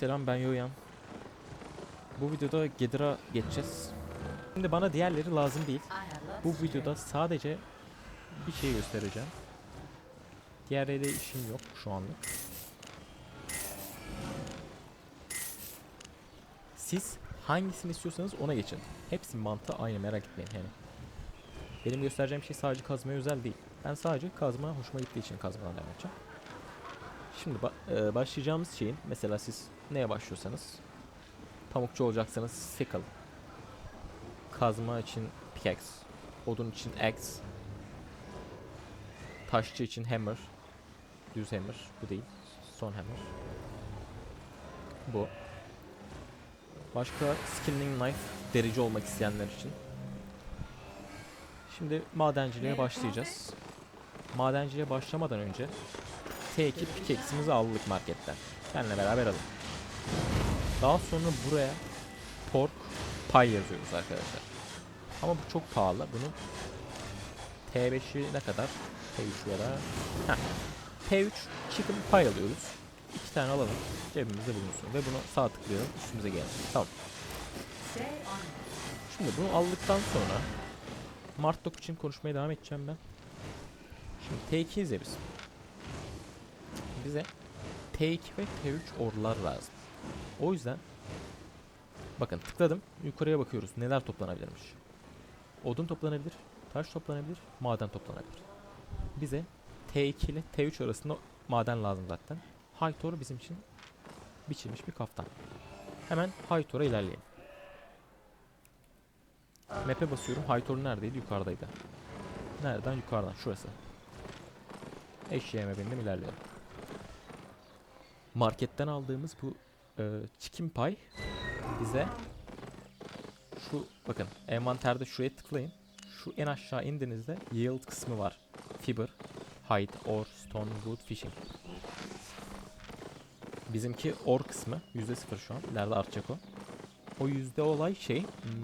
selam ben Yoyan. Bu videoda Gedra geçeceğiz. Şimdi bana diğerleri lazım değil. Bu videoda sadece bir şey göstereceğim. Diğerleriyle işim yok şu anlık. Siz hangisini istiyorsanız ona geçin. Hepsinin mantığı aynı merak etmeyin yani. Benim göstereceğim şey sadece kazmaya özel değil. Ben sadece kazma hoşuma gittiği için kazmadan devam edeceğim. Şimdi e, başlayacağımız şeyin mesela siz neye başlıyorsanız pamukçu olacaksanız sickle kazma için pickaxe odun için axe taşçı için hammer düz hammer bu değil son hammer. Bu. Başka skilling knife derici olmak isteyenler için. Şimdi madenciliğe başlayacağız. Madenciliğe başlamadan önce T2 pickaxe'imizi aldık marketten. Benle beraber alın. Daha sonra buraya pork pie yazıyoruz arkadaşlar. Ama bu çok pahalı. Bunun T5'i ne kadar? T3 ya da Heh. T3 chicken pie alıyoruz. İki tane alalım. Cebimizde bulunsun. Ve bunu sağ tıklayalım. Üstümüze gelsin. Tamam. Şimdi bunu aldıktan sonra Martok için konuşmaya devam edeceğim ben. Şimdi T2 izle biz. Bize T2 ve T3 orlar lazım. O yüzden bakın tıkladım. Yukarıya bakıyoruz. Neler toplanabilirmiş. Odun toplanabilir, taş toplanabilir, maden toplanabilir. Bize T2 ile T3 arasında maden lazım zaten. Hightor bizim için biçilmiş bir kaftan. Hemen Hightor'a ilerleyelim. Map'e basıyorum. Hightor neredeydi? Yukarıdaydı. Nereden? Yukarıdan. Şurası. Eşeğime bindim ilerliyorum. Marketten aldığımız bu e, chicken pie bize şu bakın envanterde şuraya tıklayın. Şu en aşağı indiğinizde yield kısmı var. Fiber, hide, ore, stone, wood, fishing. Bizimki ore kısmı %0 şu an. İleride artacak o. O yüzde olay şey hmm,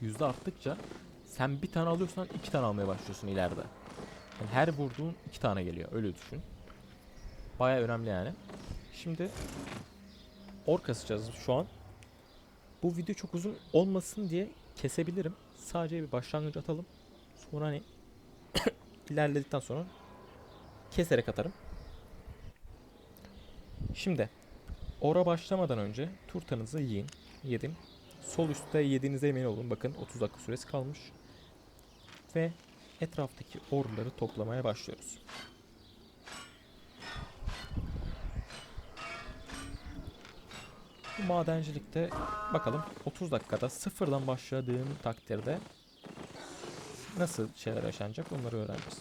yüzde arttıkça sen bir tane alıyorsan iki tane almaya başlıyorsun ileride. Yani her vurduğun iki tane geliyor. Öyle düşün. Baya önemli yani. Şimdi or kasacağız şu an. Bu video çok uzun olmasın diye kesebilirim. Sadece bir başlangıç atalım. Sonra hani ilerledikten sonra keserek atarım. Şimdi ora başlamadan önce turtanızı yiyin. Yedim. Sol üstte yediğinize emin olun. Bakın 30 dakika süresi kalmış. Ve etraftaki orları toplamaya başlıyoruz. Madencilikte bakalım 30 dakikada sıfırdan başladığım takdirde nasıl şeyler yaşanacak onları öğreneceğiz.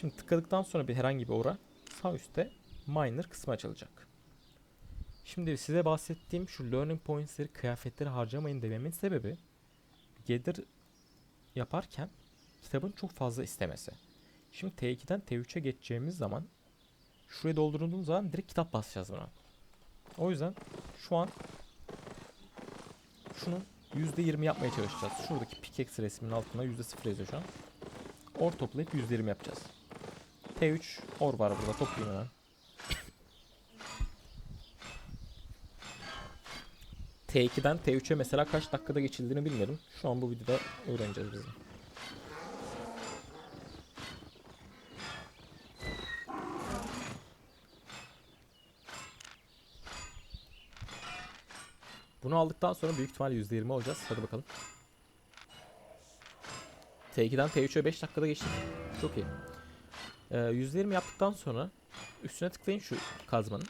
Şimdi tıkladıktan sonra bir herhangi bir ora sağ üstte miner kısmı açılacak. Şimdi size bahsettiğim şu learning points'leri kıyafetleri harcamayın dememin sebebi Gather yaparken kitabın çok fazla istemesi. Şimdi T2'den T3'e geçeceğimiz zaman şuraya doldurduğumuz zaman direkt kitap basacağız buna. O yüzden şu an şunun %20 yapmaya çalışacağız. Şuradaki pickaxe resminin altında %0 yazıyor şu an. Or toplayıp %20 yapacağız. T3 or var burada toplayayım hemen. T2'den T3'e mesela kaç dakikada geçildiğini bilmiyorum. Şu an bu videoda öğreneceğiz biz. Bunu aldıktan sonra büyük ihtimalle %20 olacağız. Hadi bakalım. T2'den T3'e 5 dakikada geçtik. Çok iyi. Ee, %20 yaptıktan sonra üstüne tıklayın şu kazmanın.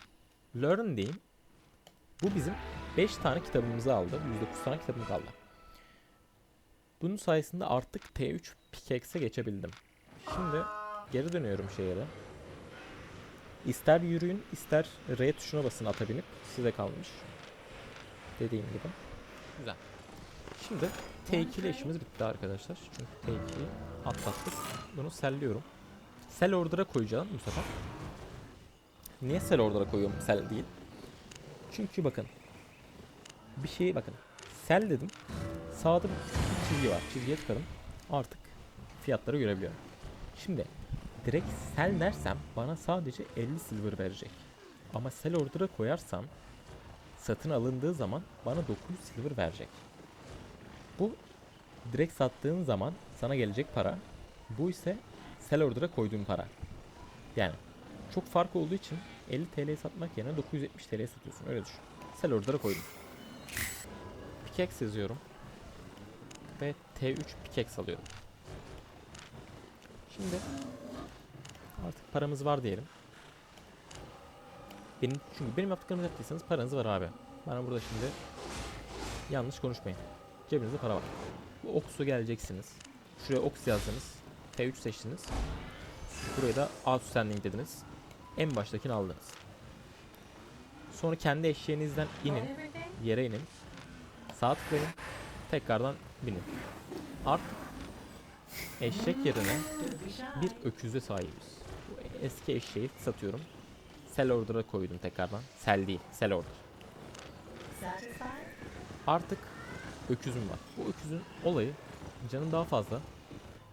Learn deyin. Bu bizim 5 tane kitabımızı aldı. 109 tane kitabım kaldı. Bunun sayesinde artık T3 pickaxe'e geçebildim. Şimdi geri dönüyorum şehre. İster yürüyün, ister R tuşuna basın ata binip size kalmış. Dediğim gibi. Güzel. Şimdi T2 ile işimiz bitti arkadaşlar. Çünkü T2'yi atlattık. Bunu selliyorum. Sell order'a koyacağım bu sefer. Niye sell order'a koyuyorum sell değil? Çünkü bakın. Bir şey bakın. Sell dedim. Sağda bir çizgi var. Çizgiye tıkladım. Artık fiyatları görebiliyorum. Şimdi direkt sell dersem bana sadece 50 silver verecek. Ama sell order'a koyarsam satın alındığı zaman bana 900 silver verecek. Bu direkt sattığın zaman sana gelecek para. Bu ise sell order'a koyduğun para. Yani çok fark olduğu için 50 TL'ye satmak yerine 970 TL'ye satıyorsun. Öyle düşün. Sell order'a koydum. Pickaxe yazıyorum. Ve T3 pickaxe alıyorum. Şimdi artık paramız var diyelim. Benim çünkü benim yaptıklarımı yaptıysanız paranız var abi. Bana burada şimdi yanlış konuşmayın. Cebinizde para var. Bu Ox'a geleceksiniz. Şuraya Ox yazdınız. T3 seçtiniz. Buraya da outstanding dediniz. En baştakini aldınız. Sonra kendi eşeğinizden inin. Yere inin. Sağ tıklayın. Tekrardan binin. Artık eşek yerine bir öküze sahibiz. Bu eski eşeği satıyorum. Sell order'a koydum tekrardan. Sell değil, sell order. Artık öküzüm var. Bu öküzün olayı canı daha fazla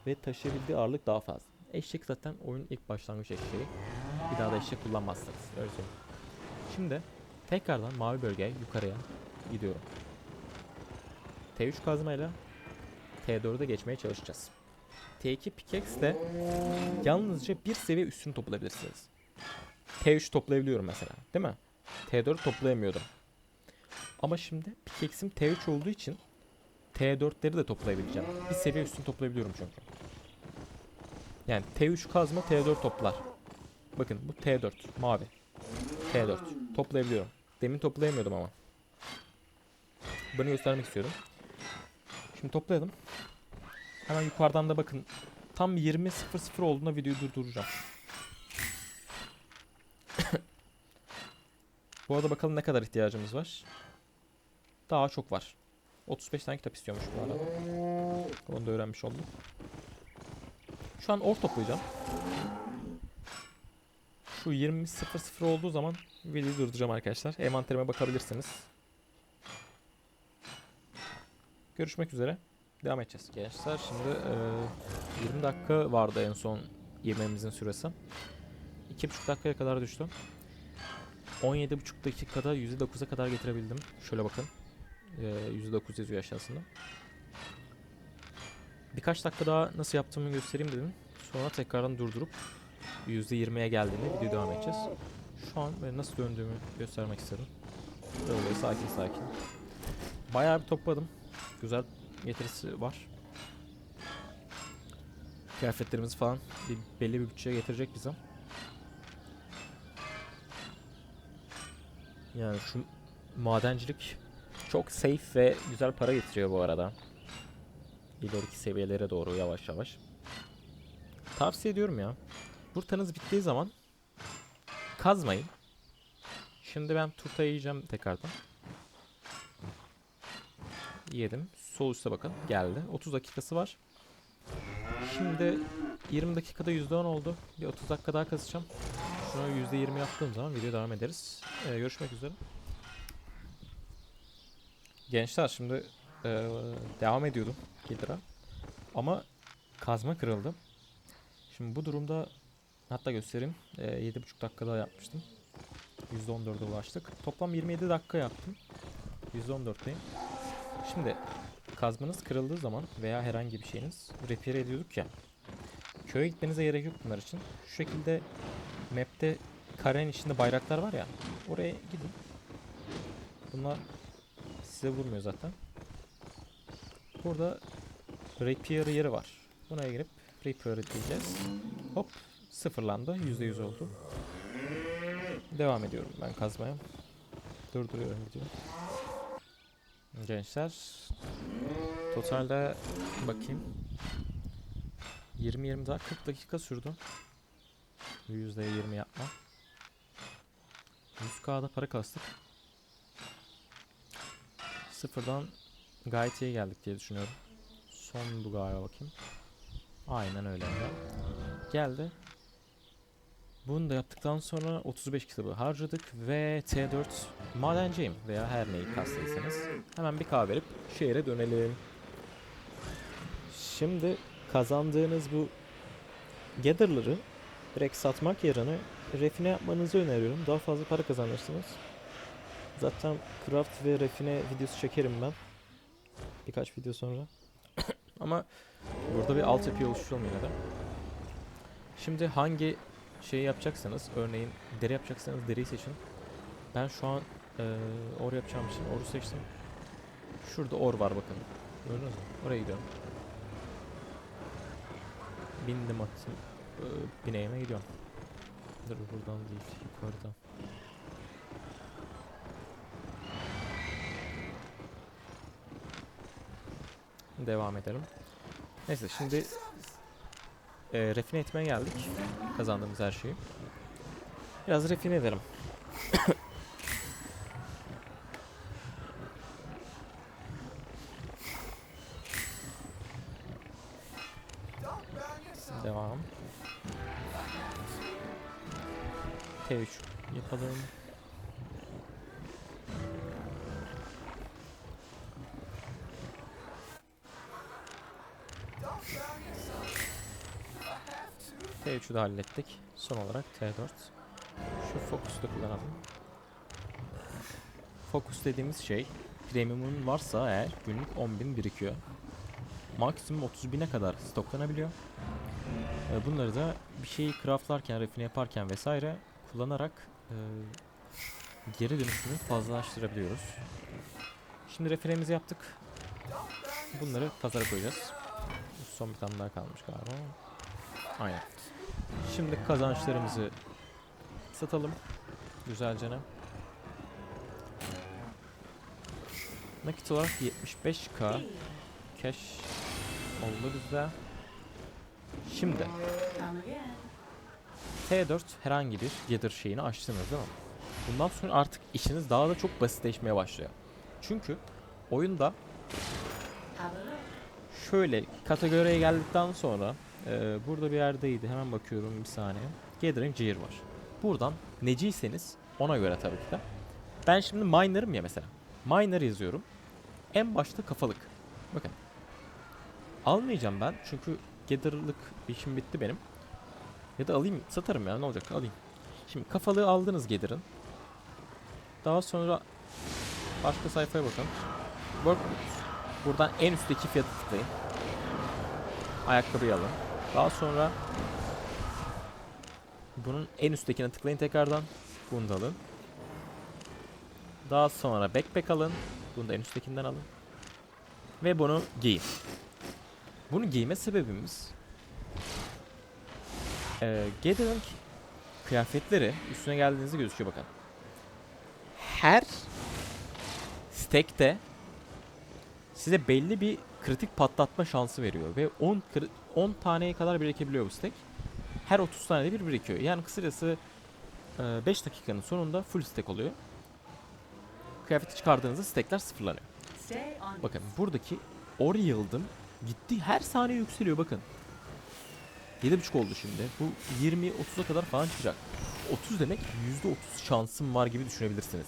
ve taşıyabildiği ağırlık daha fazla. Eşek zaten oyunun ilk başlangıç eşeği. Bir daha da eşek kullanmazsınız. Öyle söyleyeyim. Şimdi tekrardan mavi bölgeye yukarıya gidiyorum. T3 kazmayla T4'e geçmeye çalışacağız. T2 pickaxe yalnızca bir seviye üstünü toplayabilirsiniz. T3 toplayabiliyorum mesela değil mi? T4 toplayamıyordum. Ama şimdi pickaxe'im T3 olduğu için T4'leri de toplayabileceğim. Bir seviye üstünü toplayabiliyorum çünkü. Yani T3 kazma T4 toplar. Bakın bu T4 mavi. T4 toplayabiliyorum. Demin toplayamıyordum ama. Bunu göstermek istiyorum. Şimdi toplayalım. Hemen yukarıdan da bakın. Tam 20.00 olduğunda videoyu durduracağım. Bu arada bakalım ne kadar ihtiyacımız var. Daha çok var. 35 tane kitap istiyormuş bu arada. Onu da öğrenmiş oldum. Şu an or toplayacağım. Şu 20.00 olduğu zaman videoyu durduracağım arkadaşlar. Envanterime bakabilirsiniz. Görüşmek üzere. Devam edeceğiz. Gençler şimdi e, 20 dakika vardı en son yememizin süresi. 2,5 dakikaya kadar düştü. 17,5 dakikada %9'a kadar getirebildim. Şöyle bakın. E, %9 yazıyor aşağısında. Birkaç dakika daha nasıl yaptığımı göstereyim dedim. Sonra tekrardan durdurup %20'ye geldiğinde video devam edeceğiz. Şu an ben nasıl döndüğümü göstermek istedim. Böyle sakin sakin. Bayağı bir topladım. Güzel getirisi var. Kıyafetlerimiz falan bir, belli bir bütçeye getirecek bize. Yani şu madencilik çok safe ve güzel para getiriyor bu arada. İleriki seviyelere doğru yavaş yavaş. Tavsiye ediyorum ya. Turtanız bittiği zaman kazmayın. Şimdi ben turtayı yiyeceğim tekrardan. Yedim. Sol üstte bakın geldi. 30 dakikası var. Şimdi 20 dakikada %10 oldu. Bir 30 dakika daha kasacağım. Şuna %20 yaptığım zaman video devam ederiz. Ee, görüşmek üzere. Gençler şimdi ee, devam ediyordum Gilder'a. Ama kazma kırıldı. Şimdi bu durumda hatta göstereyim. Ee, 7,5 dakikada yapmıştım. %14'e ulaştık. Toplam 27 dakika yaptım. %14'teyim. Şimdi kazmanız kırıldığı zaman veya herhangi bir şeyiniz repair ediyorduk ya. Köye gitmenize gerek yok bunlar için. Şu şekilde map'te karenin içinde bayraklar var ya. Oraya gidin. Bunlar size vurmuyor zaten. Burada repair yeri var. Buna girip repair edeceğiz. Hop sıfırlandı. %100 oldu. Devam ediyorum ben kazmaya. Durduruyorum videoyu. Gençler totalde bakayım 20-20 daha 40 dakika sürdü. %20 yapma. 100k'da para kastık. Sıfırdan gayet iyi geldik diye düşünüyorum. Son bu galiba bakayım. Aynen öyle. Geldi. Bunu da yaptıktan sonra 35 kitabı harcadık ve T4 madenciyim veya her neyi kastıysanız hemen bir kahve verip şehre dönelim. Şimdi kazandığınız bu gather'ları direkt satmak yerine refine yapmanızı öneriyorum. Daha fazla para kazanırsınız. Zaten craft ve refine videosu çekerim ben. Birkaç video sonra. Ama burada bir altyapı oluşturalım yine de. Şimdi hangi şeyi yapacaksanız, örneğin deri yapacaksanız deriyi seçin. Ben şu an eee or yapacağım için oru seçtim. Şurada or var bakın. Gördünüz mü? Oraya gidiyorum. Bindim attım. Eee, bineğime gidiyorum. Dur buradan değil, yukarıdan. Devam edelim. Neyse şimdi eee refine etmeye geldik. Kazandığımız her şeyi. Biraz refine edelim. T3'ü de hallettik. Son olarak T4. Şu Focus'u kullanalım. Focus dediğimiz şey premium'un varsa eğer günlük 10.000 birikiyor. Maksimum 30.000'e kadar stoklanabiliyor. Ee, Bunları da bir şeyi craftlarken, refine yaparken vesaire kullanarak e, geri dönüşümü fazlalaştırabiliyoruz. Şimdi refinemizi yaptık. Bunları pazara koyacağız. Son bir tane daha kalmış galiba. Aynen. Şimdi kazançlarımızı satalım. Güzelce ne? Nakit olarak 75k cash oldu bizde. Şimdi T4 herhangi bir gather şeyini açtınız değil mi? Bundan sonra artık işiniz daha da çok basitleşmeye başlıyor. Çünkü oyunda şöyle kategoriye geldikten sonra e, burada bir yerdeydi hemen bakıyorum bir saniye. Gathering Gear var. Buradan neciyseniz ona göre tabii ki de. Ben şimdi miner'ım ya mesela. Miner yazıyorum. En başta kafalık. Bakın. Almayacağım ben çünkü gather'lık işim bitti benim. Ya da alayım satarım ya ne olacak alayım. Şimdi kafalığı aldınız gather'ın. Daha sonra başka sayfaya bakın. Work Buradan en üstteki fiyatı tıklayın. Ayakkabıyı alın. Daha sonra bunun en üsttekine tıklayın tekrardan. Bunu da alın. Daha sonra backpack alın. Bunu da en üsttekinden alın. Ve bunu giyin. Bunu giyme sebebimiz eee Gathering kıyafetleri üstüne geldiğinizde gözüküyor bakın. Her stack'te size belli bir kritik patlatma şansı veriyor ve 10 kri- 10 taneye kadar birikebiliyor bu stack. Her 30 tane bir birikiyor. Yani kısacası 5 dakikanın sonunda full stack oluyor. Kıyafeti çıkardığınızda stackler sıfırlanıyor. Bakın buradaki or yıldım gitti her saniye yükseliyor bakın. 7.5 oldu şimdi. Bu 20-30'a kadar falan çıkacak. 30 demek %30 şansım var gibi düşünebilirsiniz.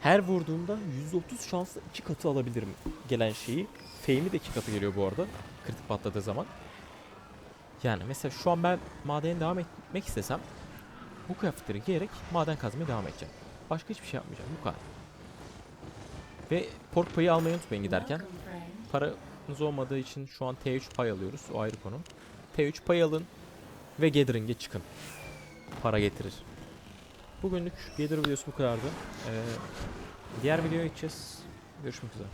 Her vurduğumda %30 şansla 2 katı alabilirim gelen şeyi. Fame'i de 2 katı geliyor bu arada. Kritik patladığı zaman. Yani mesela şu an ben madene devam etmek istesem bu kıyafetleri giyerek maden kazmaya devam edeceğim. Başka hiçbir şey yapmayacağım. Bu kadar. Ve pork payı almayı unutmayın giderken. Paranız olmadığı için şu an T3 pay alıyoruz. O ayrı konu. T3 pay alın ve Gathering'e çıkın. Para getirir. Bugünlük Gather videosu bu kadardı. Ee, diğer videoya geçeceğiz. Görüşmek üzere.